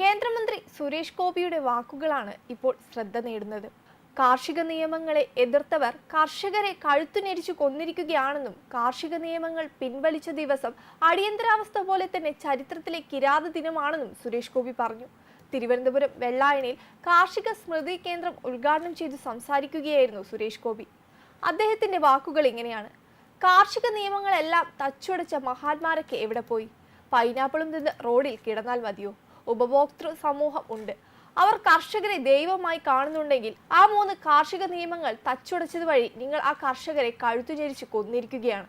കേന്ദ്രമന്ത്രി സുരേഷ് ഗോപിയുടെ വാക്കുകളാണ് ഇപ്പോൾ ശ്രദ്ധ നേടുന്നത്. കാർഷിക നിയമങ്ങളെ എതിർത്തവർ കർഷകരെ കഴുത്തുനെരിച്ചു കൊന്നിരിക്കുകയാണെന്നും കാർഷിക നിയമങ്ങൾ പിൻവലിച്ച ദിവസം അടിയന്തരാവസ്ഥ പോലെ തന്നെ ചരിത്രത്തിലെ കിരാത ദിനമാണെന്നും സുരേഷ് ഗോപി പറഞ്ഞു. തിരുവനന്തപുരം വെള്ളായണിയിൽ കാർഷിക സ്മൃതി കേന്ദ്രം ഉദ്ഘാടനം ചെയ്ത് സംസാരിക്കുകയായിരുന്നു സുരേഷ് ഗോപി. അദ്ദേഹത്തിന്റെ വാക്കുകൾ ഇങ്ങനെയാണ്. കാർഷിക നിയമങ്ങളെല്ലാം തച്ചുടച്ച മഹാത്മാരൊക്കെ എവിടെ പോയി? പൈനാപ്പിളും നിന്ന് റോഡിൽ കിടന്നാൽ മതിയോ? ഉപഭോക്തൃ സമൂഹം ഉണ്ട്. അവർ കർഷകരെ ദൈവമായി കാണുന്നുണ്ടെങ്കിൽ ആ മൂന്ന് കാർഷിക നിയമങ്ങൾ തച്ചുടച്ചത് വഴി നിങ്ങൾ ആ കർഷകരെ കഴുത്തുഞെരിച്ച് കൊന്നിരിക്കുകയാണ്.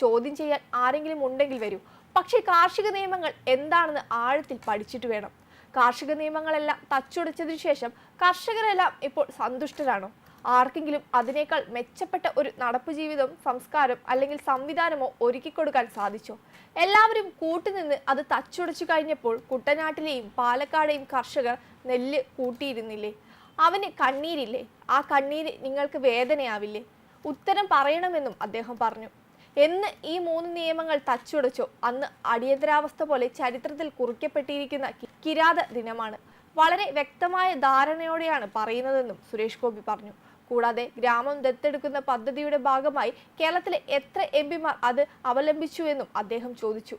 ചോദ്യം ചെയ്യാൻ ആരെങ്കിലും ഉണ്ടെങ്കിൽ വരൂ. പക്ഷേ കാർഷിക നിയമങ്ങൾ എന്താണെന്ന് ആഴത്തിൽ പഠിച്ചിട്ട് വേണം. കാർഷിക നിയമങ്ങളെല്ലാം തച്ചുടച്ചതിനു ശേഷം കർഷകരെല്ലാം ഇപ്പോൾ സന്തുഷ്ടരാണോ? ആർക്കെങ്കിലും അതിനേക്കാൾ മെച്ചപ്പെട്ട ഒരു നടപ്പു ജീവിതം സംസ്കാരം അല്ലെങ്കിൽ സംവിധാനമോ ഒരുക്കി കൊടുക്കാൻ സാധിച്ചോ? എല്ലാവരും കൂട്ടുനിന്ന് അത് തച്ചുടച്ചു കഴിഞ്ഞപ്പോൾ കുട്ടനാട്ടിലെയും പാലക്കാടെയും കർഷകർ നെല്ല് കൂട്ടിയിരുന്നില്ലേ? അവന് കണ്ണീരില്ലേ? ആ കണ്ണീര് നിങ്ങൾക്ക് വേദനയാവില്ലേ? ഉത്തരം പറയണമെന്നും അദ്ദേഹം പറഞ്ഞു. എന്ന് ഈ മൂന്ന് നിയമങ്ങൾ തച്ചുടച്ചോ? അന്ന് അടിയന്തരാവസ്ഥ പോലെ ചരിത്രത്തിൽ കുറിക്കപ്പെട്ടിരിക്കുന്ന കിരാത ദിനമാണ്. വളരെ വ്യക്തമായ ധാരണയോടെയാണ് പറയുന്നതെന്നും സുരേഷ് ഗോപി പറഞ്ഞു. കൂടാതെ ഗ്രാമം ദത്തെടുക്കുന്ന പദ്ധതിയുടെ ഭാഗമായി കേരളത്തിലെ എത്ര എം പിമാർ അത് അവലംബിച്ചുവെന്നും അദ്ദേഹം ചോദിച്ചു.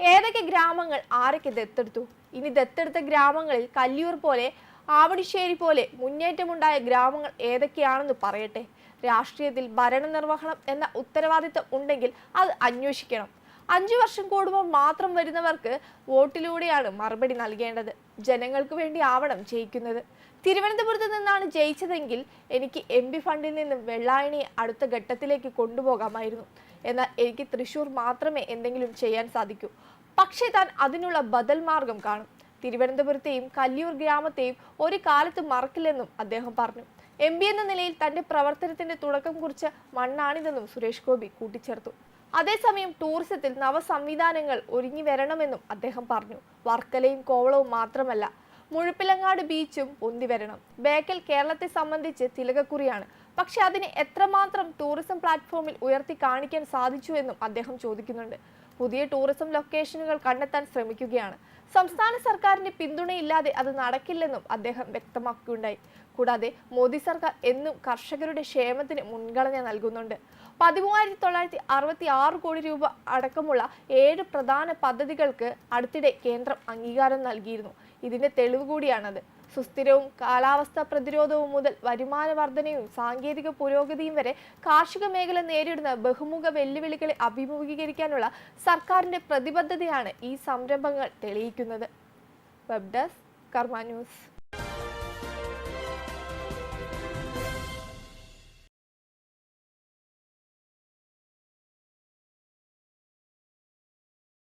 ഏതൊക്കെ ഗ്രാമങ്ങൾ ആരൊക്കെ ദത്തെടുത്തു? ഇനി ദത്തെടുത്ത ഗ്രാമങ്ങളിൽ കല്ലിയൂർ പോലെ ആവടിശ്ശേരി പോലെ മുന്നേറ്റമുണ്ടായ ഗ്രാമങ്ങൾ ഏതൊക്കെയാണെന്ന് പറയട്ടെ? രാഷ്ട്രീയത്തിൽ ഭരണനിർവഹണം എന്ന ഉത്തരവാദിത്തം ഉണ്ടെങ്കിൽ അത് അന്വേഷിക്കണം. അഞ്ചു വർഷം കൂടുമ്പോൾ മാത്രം വരുന്നവർക്ക് വോട്ടിലൂടെയാണ് മറുപടി നൽകേണ്ടത്. ജനങ്ങൾക്ക് വേണ്ടി ആവണം ജയിക്കുന്നത്. തിരുവനന്തപുരത്ത് നിന്നാണ് ജയിച്ചതെങ്കിൽ എനിക്ക് എം പി ഫണ്ടിൽ നിന്ന് വെള്ളായണിയെ അടുത്ത ഘട്ടത്തിലേക്ക് കൊണ്ടുപോകാമായിരുന്നു. എന്നാൽ എനിക്ക് തൃശൂർ മാത്രമേ എന്തെങ്കിലും ചെയ്യാൻ സാധിക്കൂ. പക്ഷേ താൻ അതിനുള്ള ബദൽ മാർഗം കാണും. തിരുവനന്തപുരത്തെയും കല്ലിയൂർ ഗ്രാമത്തെയും ഒരു കാലത്ത് മറക്കില്ലെന്നും അദ്ദേഹം പറഞ്ഞു. എം എന്ന നിലയിൽ തന്റെ പ്രവർത്തനത്തിന്റെ തുടക്കം കുറിച്ച് മണ്ണാണിതെന്നും സുരേഷ് ഗോപി കൂട്ടിച്ചേർത്തു. അതേസമയം ടൂറിസത്തിൽ നവസംവിധാനങ്ങൾ ഒരുങ്ങി വരണമെന്നും അദ്ദേഹം പറഞ്ഞു. വർക്കലയും കോവളവും മാത്രമല്ല മുഴുപ്പിലങ്ങാട് ബീച്ചും പൊന്തി വരണം. ബേക്കൽ കേരളത്തെ സംബന്ധിച്ച് തിലകക്കുറിയാണ്. പക്ഷെ അതിനെ എത്രമാത്രം ടൂറിസം പ്ലാറ്റ്ഫോമിൽ ഉയർത്തി കാണിക്കാൻ സാധിച്ചു എന്നും അദ്ദേഹം ചോദിക്കുന്നുണ്ട്. പുതിയ ടൂറിസം ലൊക്കേഷനുകൾ കണ്ടെത്താൻ ശ്രമിക്കുകയാണ്. സംസ്ഥാന സർക്കാരിന്റെ പിന്തുണയില്ലാതെ അത് നടക്കില്ലെന്നും അദ്ദേഹം വ്യക്തമാക്കുകയുണ്ടായി കൂടാതെ മോദി സർക്കാർ എന്നും കർഷകരുടെ ക്ഷേമത്തിന് മുൻഗണന നൽകുന്നുണ്ട്. പതിമൂവായിരത്തി തൊള്ളായിരത്തി അറുപത്തി ആറ് കോടി രൂപ അടക്കമുള്ള ഏഴ് പ്രധാന പദ്ധതികൾക്ക് അടുത്തിടെ കേന്ദ്രം അംഗീകാരം നൽകിയിരുന്നു. ഇതിന്റെ തെളിവ് കൂടിയാണത്. സുസ്ഥിരവും കാലാവസ്ഥാ പ്രതിരോധവും മുതൽ വരുമാന വർധനയും സാങ്കേതിക പുരോഗതിയും വരെ കാർഷിക മേഖല നേരിടുന്ന ബഹുമുഖ വെല്ലുവിളികളെ അഭിമുഖീകരിക്കാനുള്ള സർക്കാരിന്റെ പ്രതിബദ്ധതയാണ് ഈ സംരംഭങ്ങൾ തെളിയിക്കുന്നത്. വെബ് ഡെസ്ക് കർമ്മ ന്യൂസ്